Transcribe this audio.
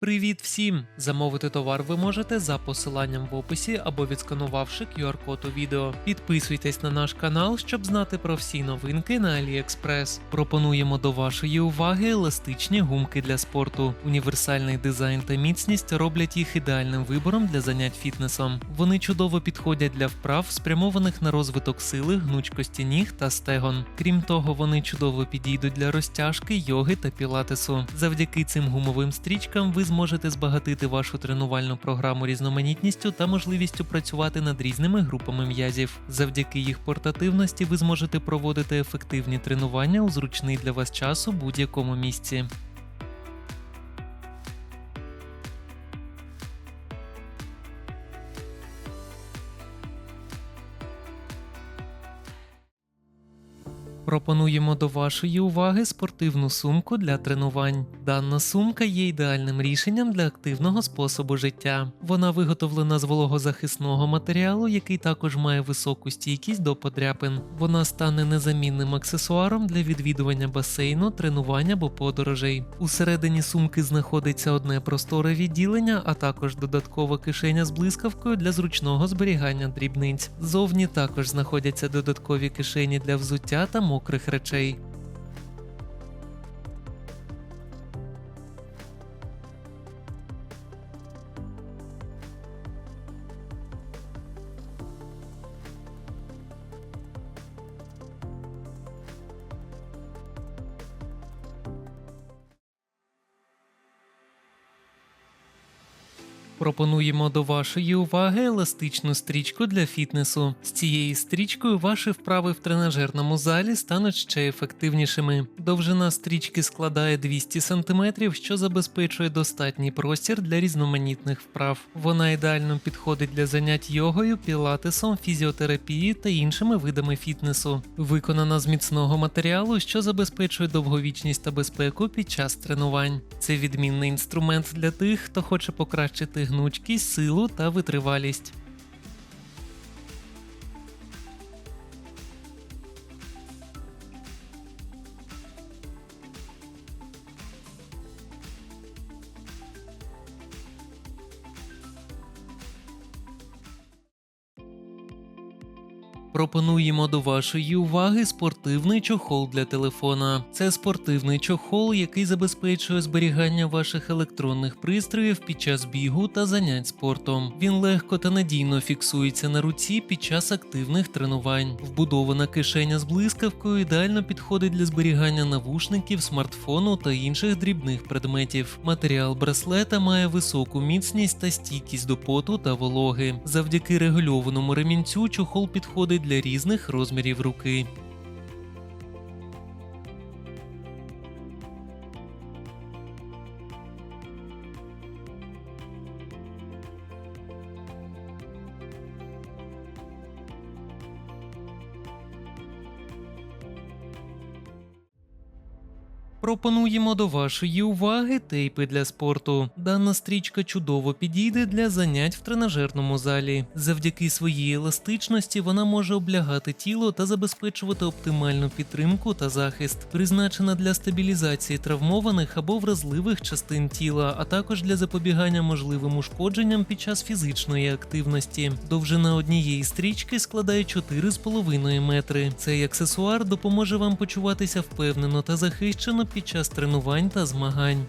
Привіт всім! Замовити товар ви можете за посиланням в описі або відсканувавши QR-код у відео. Підписуйтесь на наш канал, щоб знати про всі новинки на AliExpress. Пропонуємо до вашої уваги еластичні гумки для спорту. Універсальний дизайн та міцність роблять їх ідеальним вибором для занять фітнесом. Вони чудово підходять для вправ, спрямованих на розвиток сили, гнучкості ніг та стегон. Крім того, вони чудово підійдуть для розтяжки, йоги та пілатесу. Завдяки цим гумовим стрічкам ви зможете збагатити вашу тренувальну програму різноманітністю та можливістю працювати над різними групами м'язів. Завдяки їх портативності ви зможете проводити ефективні тренування у зручний для вас час у будь-якому місці. Пропонуємо до вашої уваги спортивну сумку для тренувань. Дана сумка є ідеальним рішенням для активного способу життя. Вона виготовлена з вологозахисного матеріалу, який також має високу стійкість до подряпин. Вона стане незамінним аксесуаром для відвідування басейну, тренувань або подорожей. Усередині сумки знаходиться одне просторе відділення, а також додаткова кишеня з блискавкою для зручного зберігання дрібниць. Зовні також знаходяться додаткові кишені для взуття та mokrych raczej Пропонуємо до вашої уваги еластичну стрічку для фітнесу. З цією стрічкою ваші вправи в тренажерному залі стануть ще ефективнішими. Довжина стрічки складає 200 см, що забезпечує достатній простір для різноманітних вправ. Вона ідеально підходить для занять йогою, пілатесом, фізіотерапією та іншими видами фітнесу. Виконана з міцного матеріалу, що забезпечує довговічність та безпеку під час тренувань. Це відмінний інструмент для тих, хто хоче покращити гнучкість, силу та витривалість. Пропонуємо до вашої уваги спортивний чохол для телефона. Це спортивний чохол, який забезпечує зберігання ваших електронних пристроїв під час бігу та занять спортом. Він легко та надійно фіксується на руці під час активних тренувань. Вбудована кишеня з блискавкою ідеально підходить для зберігання навушників, смартфону та інших дрібних предметів. Матеріал браслета має високу міцність та стійкість до поту та вологи. Завдяки регульованому ремінцю чохол підходить для різних розмірів руки. Пропонуємо до вашої уваги тейпи для спорту. Дана стрічка чудово підійде для занять в тренажерному залі. Завдяки своїй еластичності вона може облягати тіло та забезпечувати оптимальну підтримку та захист, призначена для стабілізації травмованих або вразливих частин тіла, а також для запобігання можливим ушкодженням під час фізичної активності. Довжина однієї стрічки складає 4,5 метри. Цей аксесуар допоможе вам почуватися впевнено та захищено під час тренувань та змагань.